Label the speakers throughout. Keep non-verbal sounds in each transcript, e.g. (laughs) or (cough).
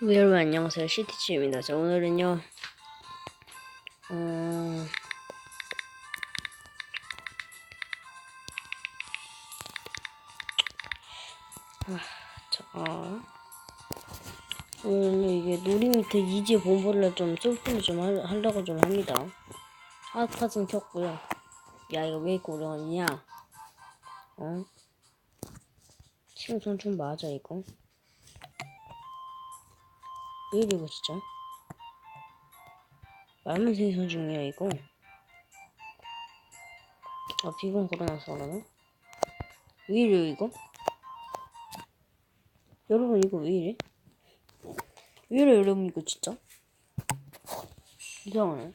Speaker 1: 네, 여러분 안녕하세요 시티치입니다. 자 오늘은요 어... 아, 자 오늘 이게 놀이미터 이지 본보를 좀 솔플을 좀 하, 하려고 좀 합니다. 핫팟은 켰고요. 야 이거 왜 이렇게 오래 걸리냐? 어? 심선 좀 맞아 이거. 왜 이래 이거 진짜. 말만 생선 중이야 이거. 아 비건 걸어놔서 그러나 왜 이래요 이거? 여러분 이거 왜 이래 왜 이래 여러분 이거 진짜? 이상하네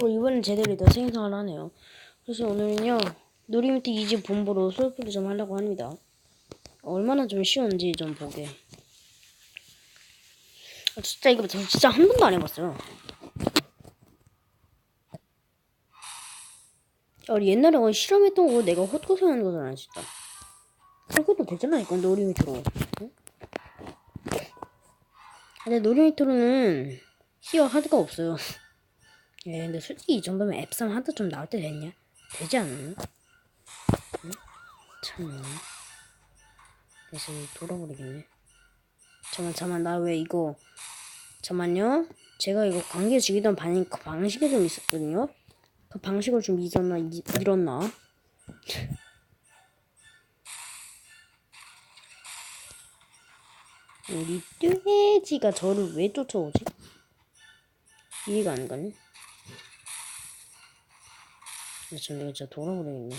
Speaker 1: 또 이번엔 제대로 더 생성을 하네요. 그래서 오늘은요 놀이미터 이집 본부로 솔플을 좀 하려고 합니다. 얼마나 좀 쉬운지 좀 보게. 아, 진짜 이거 저 진짜 한 번도 안 해봤어요. 야, 우리 옛날에 거의 실험했던 거 내가 헛고생하는 거잖아 진짜. 그것도 되잖아 이건 놀이미터로. 응? 근데 놀이미터로는 시어 하드가 없어요. 예, 근데 솔직히 이 정도면 앱삼 하드 좀 나올 때 됐냐? 되지 않나? 응? 참. 그래서 돌아버리겠네. 잠만, 잠만, 나 왜 이거. 잠만요. 제가 이거 관계 죽이던 방, 그 방식이 좀 있었거든요. 그 방식을 좀 잊었나, 이, 잃었나? 우리 뚜해지가 저를 왜 쫓아오지? 이해가 안 가네. 내가 진짜 돌아버리겠네.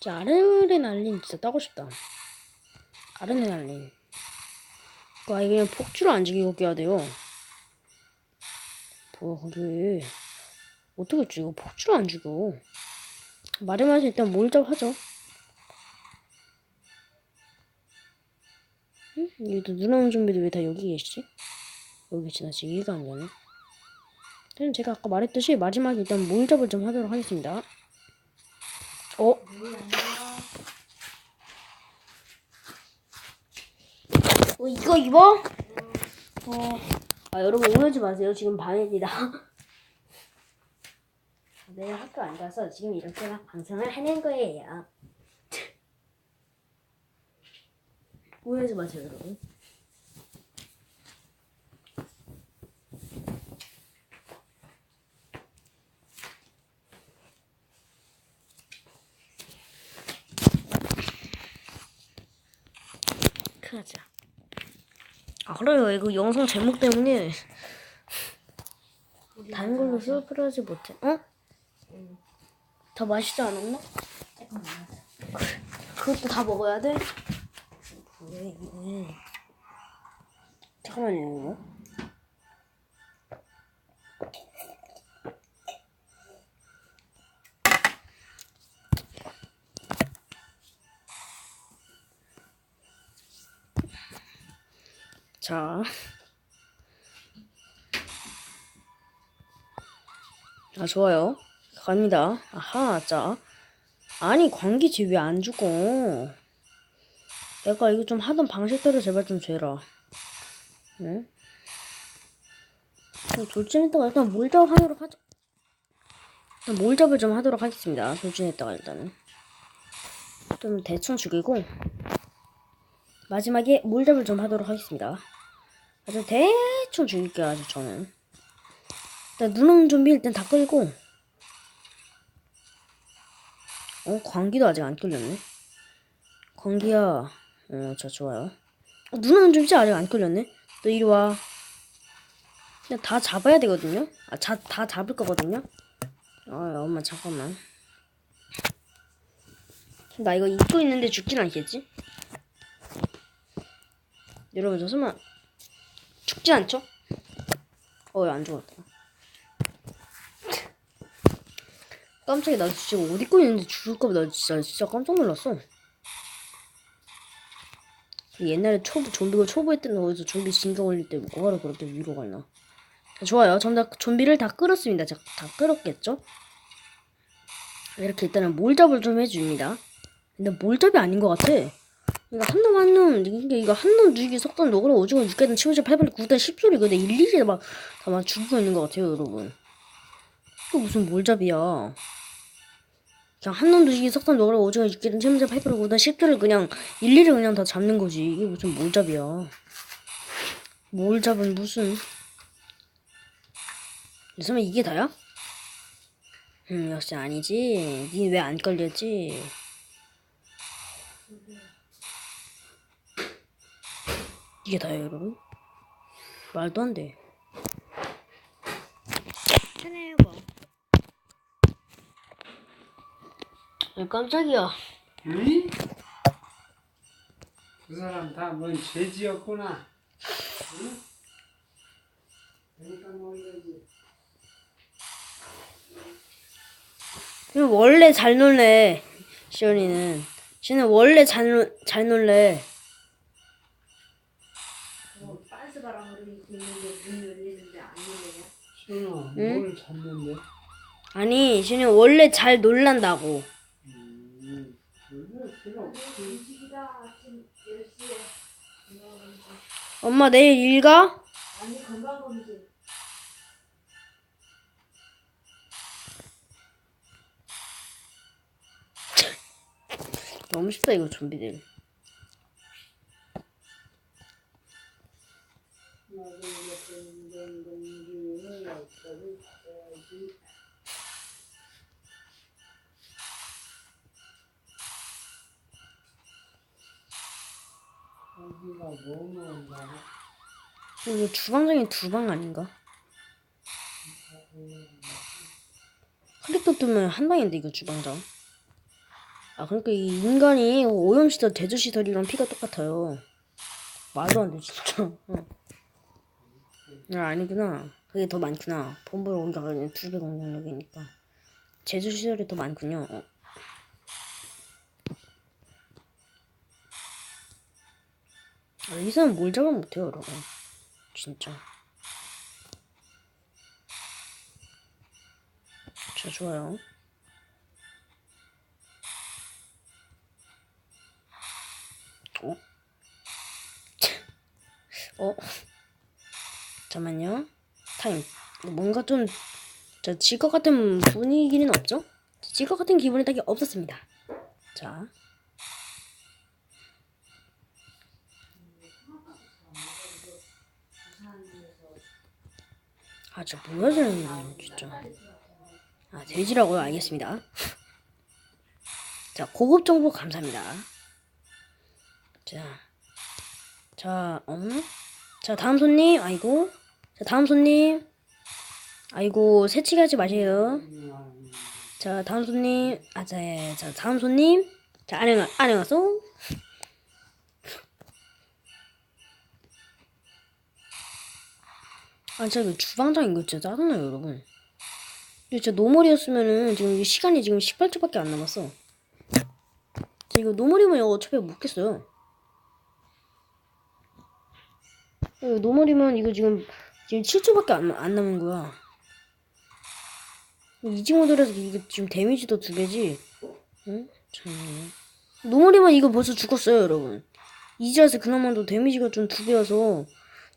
Speaker 1: 진짜 아르레날린 진짜 따고 싶다. 아르레날린. 그거 아예 그냥 폭주를 안 죽이고 깨야 돼요. 뭐야, 그게. 어떻게 죽여? 폭주를 안 죽여. 마지막에 일단 몰잡 하죠. 응? 얘도 누나온 좀비도 왜 다 여기 계시지? 여기 지금 이해가 안 가네. 일단 제가 아까 말했듯이 마지막에 일단 몰잡을 좀 하도록 하겠습니다. 어? 어 이거 입어? 어. 아 여러분 오해하지 마세요. 지금 밤입니다. (laughs) 내일 학교 안 가서 지금 이렇게 막 방송을 하는 거예요. (laughs) 오해하지 마세요, 여러분. 크하자. 아 그래요. 이거 영상 제목 때문에 다른 걸로 수업을 하지 못해. 어? 더 맛있지 않았나? 그것도 다 먹어야 돼? 잠깐만요. 자. 아, 좋아요. 갑니다. 아하, 자. 아니, 관계지 왜 안 죽어? 내가 이거 좀 하던 방식대로 제발 좀 죄라. 응? 돌진했다가 일단 몰잡 하도록 하자. 일단 몰잡을 좀 하도록 하겠습니다. 돌진했다가 일단은. 좀 대충 죽이고. 마지막에 몰잡을 좀 하도록 하겠습니다. 아주 대충 죽일게요, 아주 저는. 일단 누렁 좀비 일단 다 끌고. 어, 광기도 아직 안 끌렸네. 광기야. 어, 자, 좋아요. 어, 누렁 좀비 아직 안 끌렸네. 너 이리 와. 그냥 다 잡아야 되거든요. 아, 자, 다 잡을 거거든요. 아, 엄마 잠깐만. 나 이거 입고 있는데 죽진 않겠지? 여러분 저 설마 죽지 않죠? 어, 안 죽었다. 깜짝이야, 나 진짜 옷 입고 있는데 죽을까봐 나 진짜, 진짜 깜짝 놀랐어. 옛날에 초보, 좀비가 때는 어디서 좀비 진경 올릴 때 뭐하러 그렇게 위로. 자, 좋아요. 전부 다 좀비를 다 끌었습니다. 자, 다 끌었겠죠? 이렇게 일단은 몰잡을 좀 해줍니다. 근데 몰잡이 아닌 것 같아. 이거 한 놈 한 놈, 이게 이거 한 놈 죽이기 석단 너그러 오징어 육개단 치우자 팔팔 구단 십소리 근데 일일이 막다막 죽이고 있는 것 같아요, 여러분. 이거 무슨 몰잡이야. 그냥 한 놈 죽이기 석단 너그러 오징어 육개단 치우자 팔팔 구단 십소리 그냥 일일이 그냥 다 잡는 거지. 이게 무슨 몰잡이야. 몰잡은 무슨. 설마 이게 다야? 음, 역시 아니지. 니 왜 안 걸렸지? 이게 다예요, 여러분? 말도 안 돼. 편해요, 뭐. 아, 깜짝이야.
Speaker 2: 응? 그 사람 다 뭔 죄지었구나. 응? 그러니까 뭐.
Speaker 1: 이거 원래 잘 놀래. 시연이는. 시는 원래 잘, 놀, 잘 놀래.
Speaker 3: 빤스 바람으로 있는데 문 열리는데 안
Speaker 2: 시원아,
Speaker 1: 응?
Speaker 2: 뭘 찾는데?
Speaker 1: 아니, 시는 원래 잘 놀란다고.
Speaker 2: 음, 그래, 필요 없지.
Speaker 3: 음식이다 아침 10시에 건강검진
Speaker 1: 엄마 내일 일 가?
Speaker 3: 아니 (laughs) 건강검진
Speaker 1: 너무 쉽다, 이거 좀비들.
Speaker 2: 뭐 먹는다고?
Speaker 1: 이거 주방장이 두방 아닌가? 클릭도 뜨면 한 방인데 이거 주방장. 아 그러니까 이 인간이 오염시설 대조시설이랑 피가 똑같아요. 말도 안 돼 진짜. 응. 아 아니구나. 그게 더 많구나. 본부로 올라가면 두배 공격력이니까. 제조시설이 더 많군요. 어. 아, 여기서는 뭘 잡아 못해요 여러분. 진짜. 자, 좋아요. 어? 어? 잠깐만요. 타임. 뭔가 좀, 저, 질것 같은 분위기는 없죠? 질 것 같은 기분이 딱히 없었습니다. 자. 아, 저 뭐야, 쟤는 진짜. 아, 돼지라고요? 알겠습니다. 자, 고급 정보 감사합니다. 자, 자, 음, 자, 다음 손님, 아이고, 자, 다음 손님, 아이고, 새치기 하지 마세요. 자, 다음 손님, 아, 자, 예, 자, 다음 손님, 자, 안녕, 안녕하세 아, 진짜 이거 주방장인 거 진짜 짜증나요, 여러분. 진짜 노멀이었으면은 지금 이 시간이 지금 18초밖에 안 남았어. 자, 이거 노멀이면 이거 어차피 못 겠어요. 이거 노멀이면 이거 지금 지금 7초밖에 안, 안 남은 거야. 이지 모델에서 이게 지금 데미지도 두 배지. 응? 참. 노멀이면 이거 벌써 죽었어요, 여러분. 이지라서 그나마도 데미지가 좀두 배여서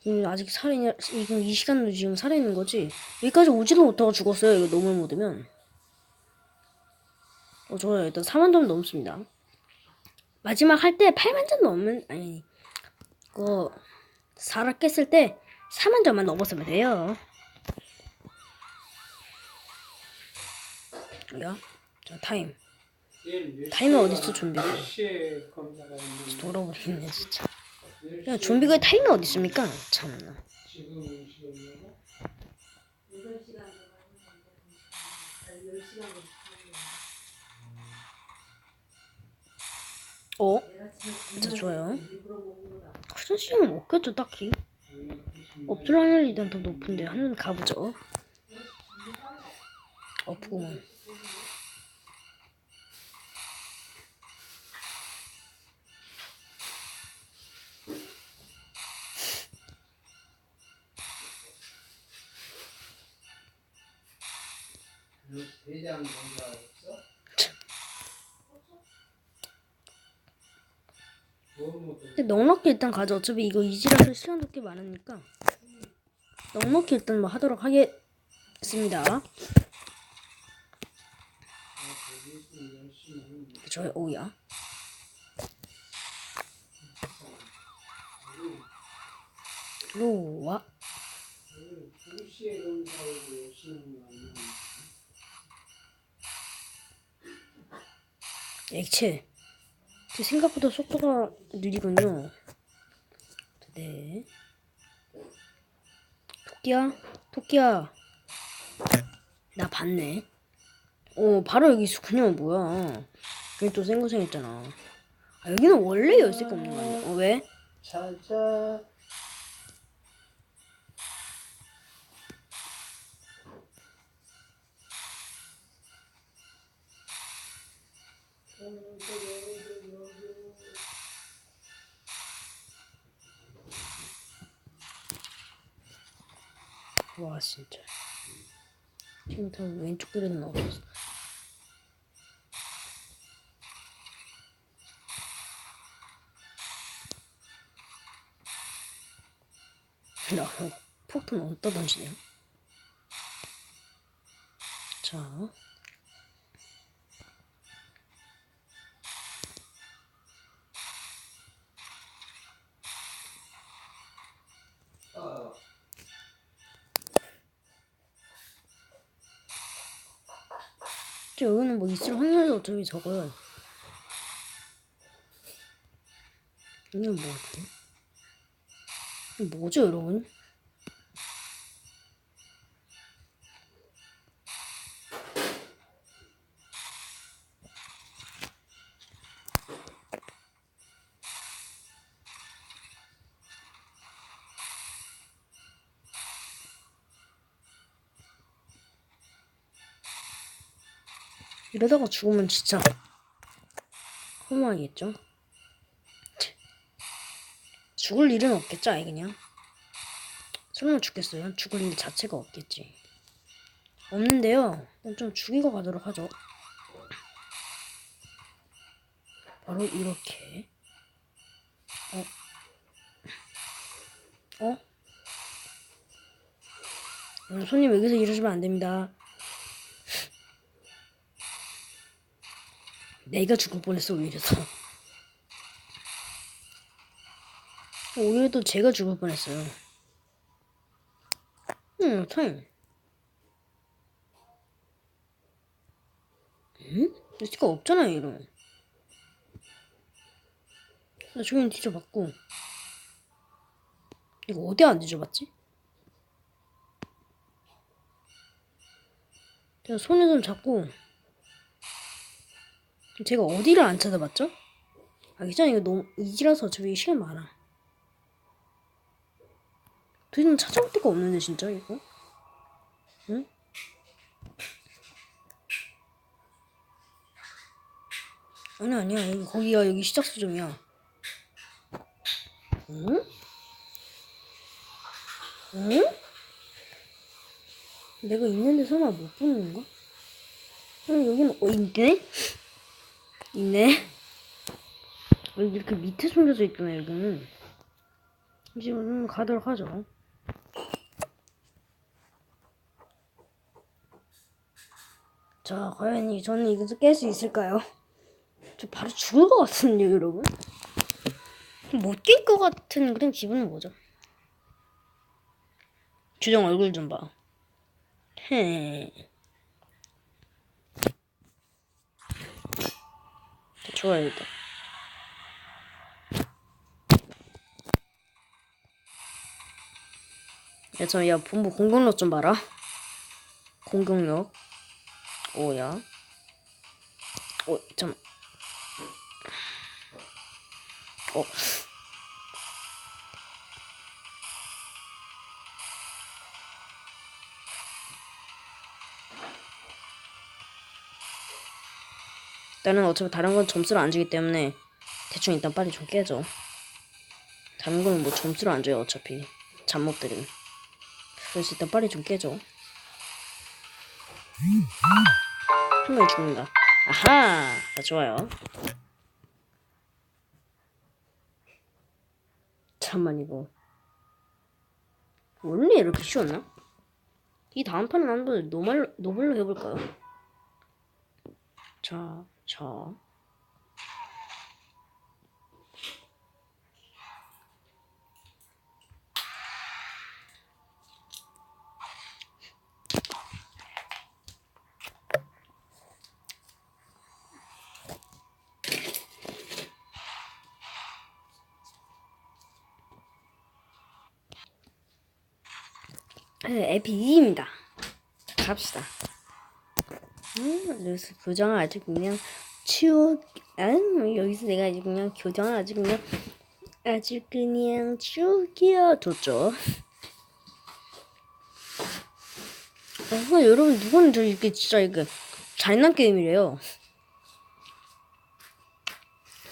Speaker 1: 지금 아직 살아있냐, 지금 이 시간도 지금 살아있는 거지. 여기까지 오지도 못하고 죽었어요, 이거 노멀 모드면. 어, 좋아요. 일단 4만 점 넘습니다. 마지막 할 때 8만 점 넘으면, 아니, 이거 사라 깼을 때 4만 점만 넘었으면 돼요. 뭐야? 자 타임 어딨어, 좀비가?
Speaker 2: 몇 시에 검사가 있는데
Speaker 1: 돌아버리네 진짜. 몇야 좀비가 타이머 어디 있습니까? 참나.
Speaker 2: 지금 시간이야?
Speaker 3: 8시간 더 아니 10시간 더
Speaker 1: 어? 진짜 좋아요. 화장실은 없겠죠 딱히. 없을 확률이 일단 더 높은데 한번 가보죠. 없구만. 근데 넉넉히 일단 가자. 어차피 이거 이지라서 시간도 꽤 많으니까 넉넉히 일단 뭐 하도록 하겠습니다. 저의 오야. 로와
Speaker 2: 2시에 검사하고 쉬는 거 아니야?
Speaker 1: 액체. 제 생각보다 속도가 느리군요. 네. 토끼야, 토끼야. 나 봤네. 어, 바로 여기 있었군요. 뭐야. 여기 또 생고생했잖아. 아, 여기는 원래 열쇠가 없는 거 아니야? 어, 왜? 진짜. 지금 다 왼쪽 그릇은 없었어. 나 폭탄 어디다 던지냐? 자. 뭐 있을 확률이 어차피 적어요. 이건 뭐지? 이게 뭐죠, 여러분? 이러다가 죽으면 진짜 허무하겠죠? 치. 죽을 일은 없겠죠, 아예 그냥. 설마 죽겠어요? 죽을 일 자체가 없겠지. 없는데요. 좀 죽이고 가도록 하죠. 바로 이렇게. 어? 어? 음, 손님 여기서 이러시면 안 됩니다. 내가 죽을 뻔했어 오히려서. 오히려 또 제가 죽을 뻔했어요. 응 타임 응? 여지가 없잖아요 이런. 나 저기는 뒤져봤고. 이거 어디 안 뒤져봤지? 제가 손에 좀 잡고 제가 어디를 안 찾아봤죠? 아 괜찮아 이거 너무 이지라서 어차피 시간 많아 도대체 찾아볼 데가 없는데 진짜 이거 응? 아니 아니야 여기 거기야 여기 시작 지점이야 응? 응? 내가 있는데 설마 못 보는 건가? 아니 여기는 어 있네? 있네. 이렇게 밑에 숨겨져 있구나 여기는. 지금 가도록 하죠. 자, 과연 이 저는 이것을 깰수 있을까요? 저 바로 죽을 것 같은데요, 여러분. 못낄것 같은 그런 기분은 뭐죠? 주정 얼굴 좀 봐. 헤. 좋아요. 야, 저, 야, 본부 공격력 좀 봐라. 공격력. 오 야. 오, 잠. 어. 나는 어차피 다른 건 점수를 안 주기 때문에 대충 일단 빨리 좀 깨줘. 다른 거는 뭐 점수를 안 줘요 어차피 잡목들은. 그래서 일단 빨리 좀 깨줘. 한 명이 죽는다. 아하, 자 좋아요. 잠만 이거 원래 이렇게 쉬웠나? 이 다음 판은 한번 노멀 노멀로 해볼까요? 자, 자. 네, 에피 2입니다. 갑시다. 음, 그래서 교정을 아주 그냥 추억, 아, 여기서 내가 아주 그냥 교정을 아주 그냥 아주 그냥 추억이야 뒀죠. 아, 여러분 누구는 저 이게 진짜 이게 잔인한 게임이래요.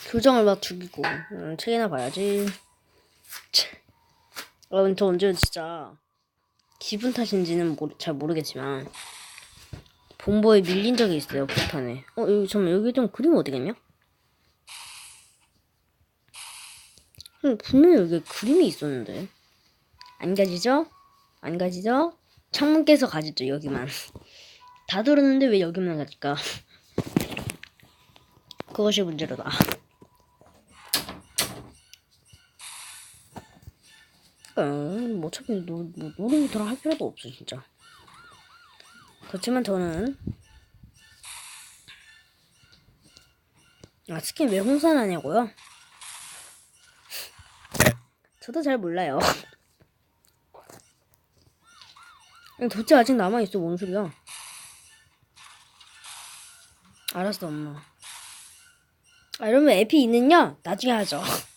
Speaker 1: 교정을 막 죽이고 음, 책이나 봐야지. 참. 여러분 저 언제 진짜 기분 탓인지는 모르, 잘 모르겠지만 본보에 밀린 적이 있어요 폭탄에 어 여기 잠깐 여기 좀 그림 어디 갔냐? 음, 분명히 여기 그림이 있었는데 안 가지죠? 안 가지죠? 창문께서 가지죠 여기만 다 들었는데 왜 여기만 가질까? 그것이 문제로다 음, 뭐 어차피 노, 뭐 놀이기구를 할 필요도 없어 진짜 그렇지만 저는 아 스킨 왜 홍산하냐고요? 저도 잘 몰라요 (laughs) 도대체 아직 남아있어 뭔 소리야 알았어 엄마 아 이러면 에피 있느냐? 나중에 하죠 (laughs)